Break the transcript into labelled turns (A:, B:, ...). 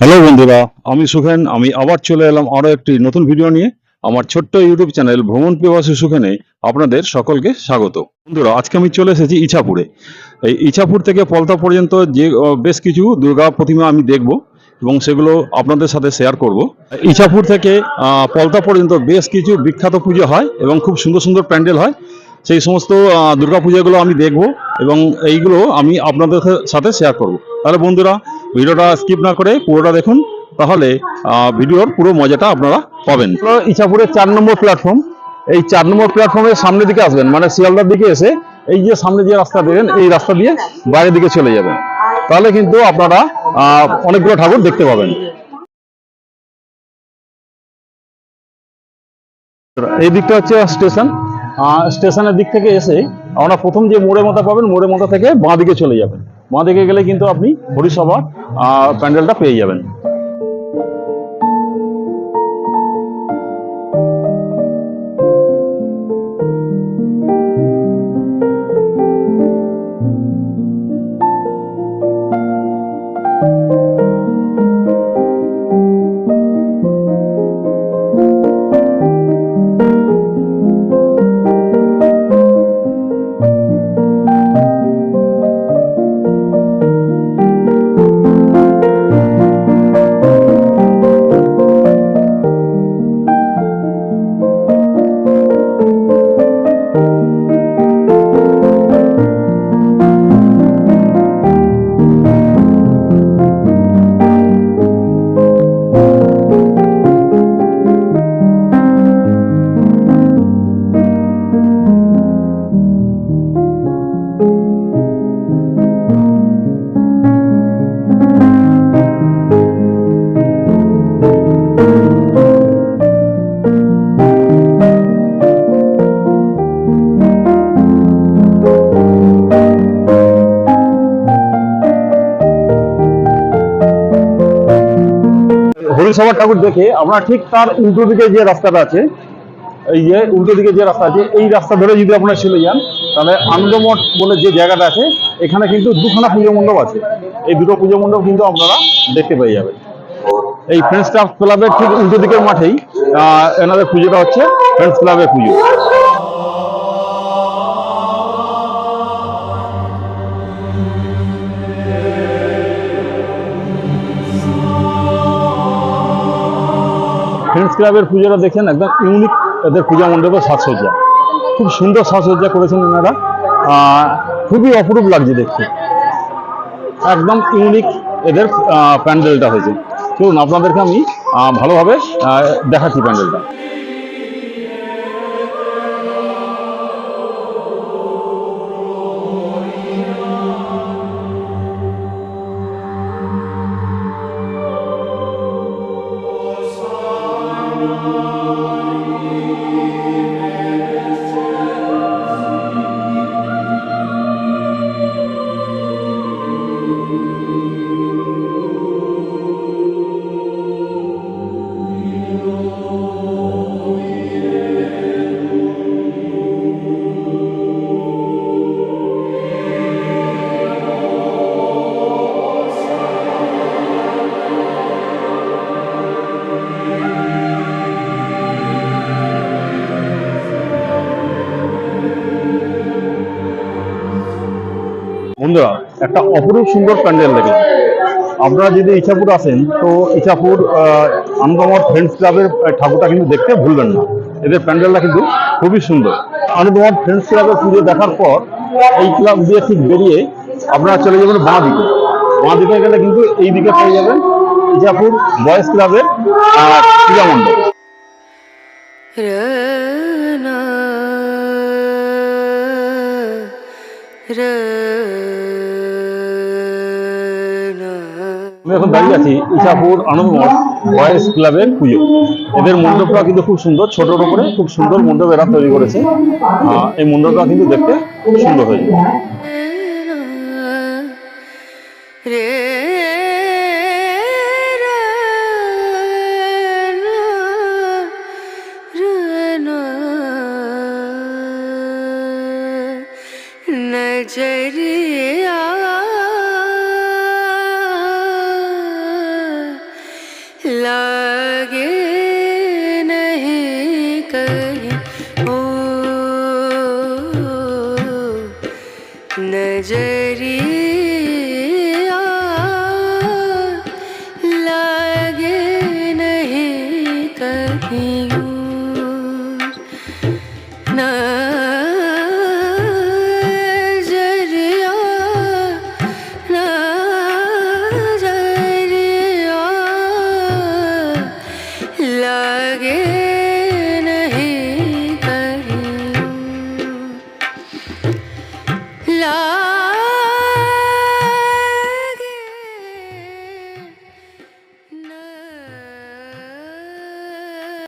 A: Hello বন্ধুরা। আমি সুখেন, আমি আবার চলে এলাম আরও একটি নতুন ভিডিও নিয়ে। আমার ছোট্ট ইউটিউব চ্যানেল ভ্রমণ পিপাসী সুখেনে আপনাদের সকলকে স্বাগত। বন্ধুরা, আজকে আমি চলে এসেছি ইছাপুরে। এই ইছাপুর থেকে পলতা পর্যন্ত যে বেশ কিছু দুর্গা প্রতিমা আমি দেখব এবং সেগুলো আপনাদের সাথে শেয়ার করব। ইছাপুর থেকে পলতা পর্যন্ত বেশ কিছু বিখ্যাত পুজো হয় এবং খুব সুন্দর সুন্দর প্যান্ডেল হয়। সেই সমস্ত আহ, দুর্গা পুজোগুলো আমি দেখব এবং এইগুলো আমি আপনাদের সাথে শেয়ার করব। তাহলে বন্ধুরা ভিডিওটা স্কিপ না করে পুরোটা দেখুন তাহলে ভিডিওর পুরো মজাটা আপনারা পাবেন। ইছাপুরের চার নম্বর প্ল্যাটফর্ম এই চার নম্বর প্ল্যাটফর্মের সামনের দিকে আসবেন মানে শিয়ালদার দিকে এসে এই যে সামনে যে রাস্তা দেখেন এই রাস্তা দিয়ে বাইরের দিকে চলে যাবেন। তাহলে কিন্তু আপনারা অনেকগুলো ঠাকুর দেখতে পাবেন। এই দিকটা হচ্ছে স্টেশন স্টেশনের দিক থেকে এসে আমরা প্রথম যে মোড়ে মাথা পাবেন মোড়ে মাথা থেকে বাঁ দিকে চলে যাবেন। বাঁ দিকে গেলে কিন্তু আপনি হরিসভার প্যান্ডেলটা পেয়ে যাবেন। হরিসভা ঠাকুর দেখে আমরা ঠিক তার উল্টো দিকে যে রাস্তাটা আছে, এই যে উল্টো দিকে যে রাস্তা আছে, এই রাস্তা ধরে যদি আপনারা চলে যান, তাহলে আনন্দমঠ বলে যে জায়গাটা আছে, এখানে কিন্তু দুখানা পুজো মণ্ডপ আছে। এই দুটো পুজো মণ্ডপ কিন্তু আপনারা দেখতে পেয়ে যাবেন। এই ফ্রেন্ডস ক্লাব ক্লাবের ঠিক উল্টো দিকের মাঠেই এনাদের পুজোটা হচ্ছে ফ্রেন্ডস ক্লাবের পুজো। ক্লাবের পুজোটা একদম ইউনিক তাদের পূজা মণ্ডপের সাজসজ্জা। খুব সুন্দর সাজসজ্জা করেছেন এনারা খুবই অপরূপ লাগছে দেখতে। একদম ইউনিক এদের প্যান্ডেলটা হয়েছে। চলুন আপনাদেরকে আমি ভালোভাবে দেখাচ্ছি প্যান্ডেলটা। বন্ধুরা একটা অপরূপ সুন্দর প্যান্ডেল দেখেন আপনারা যদি ইছাপুর আসেন তো ইছাপুর আনন্দমঠ ফ্রেন্ডস ক্লাবের ঠাকুরটা কিন্তু দেখতে ভুলবেন না। এদের প্যান্ডেলটা কিন্তু খুবই সুন্দর। আনন্দমঠ ফ্রেন্ডস ক্লাবের পুজো দেখার পর এই ক্লাব দিয়ে ঠিক বেরিয়ে আপনারা চলে যাবেন বাঁ দিকে বাঁ দিকে গেলে কিন্তু এই দিকে পেয়ে যাবেন ইছাপুর বয়েজ ক্লাবের আহ, পূজা আমি এখন দাঁড়িয়ে আছি ইছাপুর আনন্দমঠ বয়েজ ক্লাবের পুজো এদের মণ্ডপটা কিন্তু খুব সুন্দর ছোটর উপরে খুব সুন্দর মণ্ডপ এরা তৈরি করেছে আহ, এই মণ্ডপটা কিন্তু দেখতে খুব সুন্দর হয়েছে
B: রে नजरिया love.